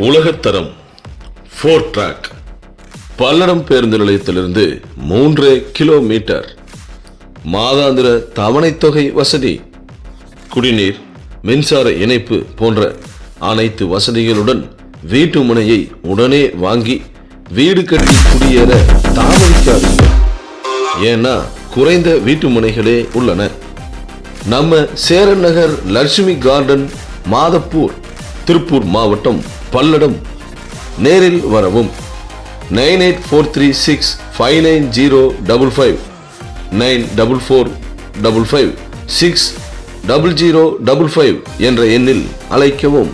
உலகத்தரம் four track Palladam பேருந்து நிலையத்திலிருந்து மூன்று கிலோமீட்டர் மாதாந்திர தவணைத் தொகை வசதி. குடிநீர் மின்சார இணைப்பு போன்ற அனைத்து வசதிகளுடன் வீட்டு முனையை உடனே வாங்கி வீடு கட்டி குடியேற தாமதிக்காதீர்கள். ஏன்னா குறைந்த வீட்டு முனைகளே உள்ளன. நம்ம சேரன் நகர் லட்சுமி கார்டன் மாதப்பூர் திருப்பூர் மாவட்டம் பல்லடம். நேரில் வரவும். Nine eight four three six five nine zero double five. Nine double four double five six double zero double five என்ற எண்ணில் அழைக்கவும்.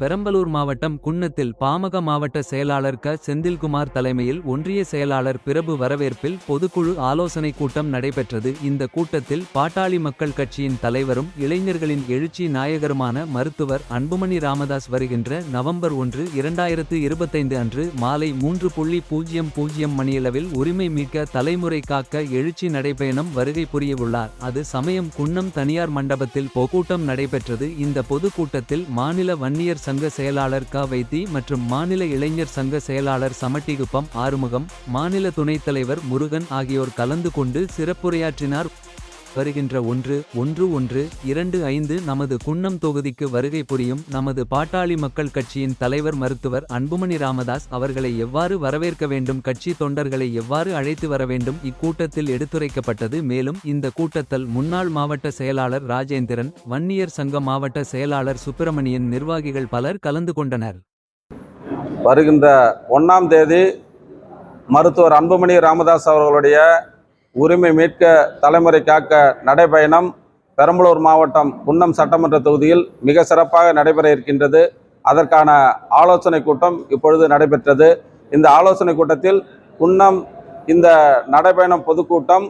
பெரம்பலூர் மாவட்டம் குன்னத்தில் பாமக மாவட்ட செயலாளர் க. செந்தில்குமார் தலைமையில் ஒன்றிய செயலாளர் பிரபு வரவேற்பில் பொதுக்குழு ஆலோசனை கூட்டம் நடைபெற்றது. இந்த கூட்டத்தில் பாட்டாளி மக்கள் கட்சியின் தலைவரும் இளைஞர்களின் எழுச்சி நாயகருமான மருத்துவர் அன்புமணி ராமதாஸ் வருகின்ற நவம்பர் ஒன்று இரண்டாயிரத்து இருபத்தைந்து அன்று மாலை மூன்று புள்ளி பூஜ்ஜியம் பூஜ்ஜியம் மணியளவில் உரிமை மீட்க தலைமுறை காக்க எழுச்சி நடைபயணம் வருகை புரியவுள்ளார். அது சமயம் குன்னம் தனியார் மண்டபத்தில் பொக்கூட்டம் நடைபெற்றது. இந்த பொதுக்கூட்டத்தில் மாநில வன்னியர் சங்க செயலாளர் க. வைத்தி மற்றும் மாநில இளைஞர் சங்க செயலாளர் சமட்டிகுப்பம் ஆறுமுகம் மாநில துணைத் தலைவர் முருகன் ஆகியோர் கலந்து கொண்டு சிறப்புரையாற்றினார். வருகின்ற ஒன்று ஒன்று ஒன்று இரண்டு ஐந்து நமது குன்னம் தொகுதிக்கு வருகை புரியும் நமது பாட்டாளி மக்கள் கட்சியின் தலைவர் மருத்துவர் அன்புமணி ராமதாஸ் அவர்களை எவ்வாறு வரவேற்க வேண்டும் கட்சி தொண்டர்களை எவ்வாறு அழைத்து வர வேண்டும் இக்கூட்டத்தில் எடுத்துரைக்கப்பட்டது மேலும் இந்த கூட்டத்தில் முன்னாள் மாவட்ட செயலாளர் ராஜேந்திரன் வன்னியர் சங்க மாவட்ட செயலாளர் சுப்பிரமணியன் நிர்வாகிகள் பலர் கலந்து கொண்டனர். வருகின்ற ஒன்றாம் தேதி மருத்துவர் அன்புமணி ராமதாஸ் அவர்களுடைய உரிமை மீட்க தலைமுறை காக்க நடைபயணம் பெரம்பலூர் மாவட்டம் குன்னம் சட்டமன்ற தொகுதியில் மிக சிறப்பாக நடைபெற இருக்கின்றது. அதற்கான ஆலோசனை கூட்டம் இப்பொழுது நடைபெற்றது. இந்த ஆலோசனை கூட்டத்தில் குன்னம் இந்த நடைபயணம் பொதுக்கூட்டம்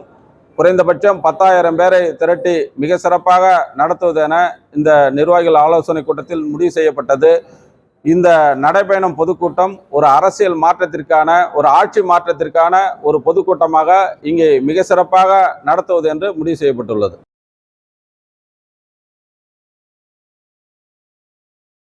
குறைந்தபட்சம் பத்தாயிரம் பேரை திரட்டி மிக சிறப்பாக நடத்துவது என இந்த நிர்வாகிகள் ஆலோசனை கூட்டத்தில் முடிவு செய்யப்பட்டது. இந்த நடைபயணம் பொதுக்கூட்டம் ஒரு அரசியல் மாற்றத்திற்கான ஒரு ஆட்சி மாற்றத்திற்கான ஒரு பொதுக்கூட்டமாக இங்கே மிக சிறப்பாக நடத்துவது என்று முடிவு செய்யப்பட்டுள்ளது.